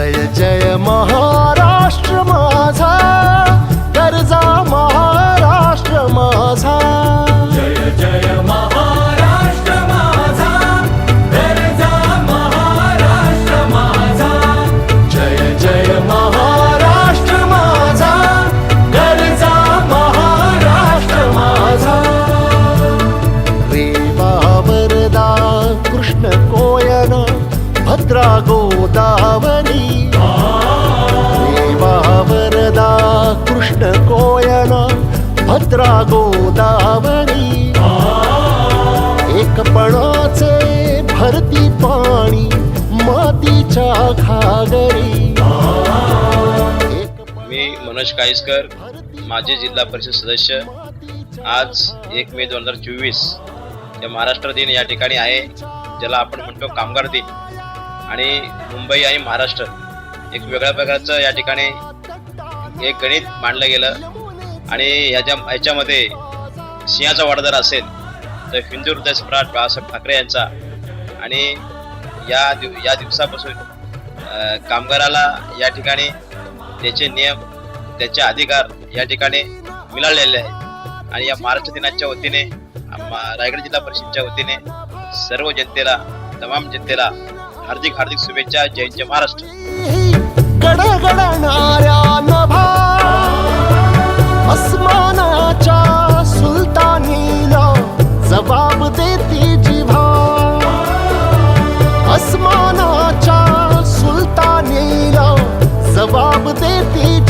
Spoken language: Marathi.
जय जय महाराष्ट्र माझा गरजा महाराष्ट्र माझा. जय जय महाराष्ट्र माझा गरजा महाराष्ट्र माझा. जय जय महाराष्ट्र माझा गरजा महाराष्ट्र माझा. वरदा कृष्ण कोयना भद्रा गोदावरी रेवा वरदा कृष्ण कोयना भद्रा गोदावरी एकपणाचे भरती पाणी मातीच्या घागरी। मी मनोज काईसकर माजी जिल्हा परिषद सदस्य. आज एक मे दोन हजार चोवीस महाराष्ट्र दिन या ठिकाणी आहे ज्याला आपण म्हणतो कामगार दिन. आणि मुंबई आणि महाराष्ट्र एक वेगळ्या प्रकारचं या ठिकाणी एक गणित मांडलं गेलं. आणि ह्याच्या ह्याच्यामध्ये सिंहाचा वाडा जर असेल तर हिंदू हृदय सम्राट बाळासाहेब ठाकरे यांचा. आणि या दिव या दिवसापासून कामगाराला या ठिकाणी त्याचे नियम त्याचे अधिकार या ठिकाणी मिळालेले आहेत. आणि या महाराष्ट्र दिनाच्या वतीने रायगड जिल्हा परिषदच्या वतीने सर्व जनतेला तमाम जनतेला हार्दिक हार्दिक शुभेच्छा जय जय महाराष्ट्र. जबाब देती जिव्हा अस्मानाच्या सुलतानीला जबाब देती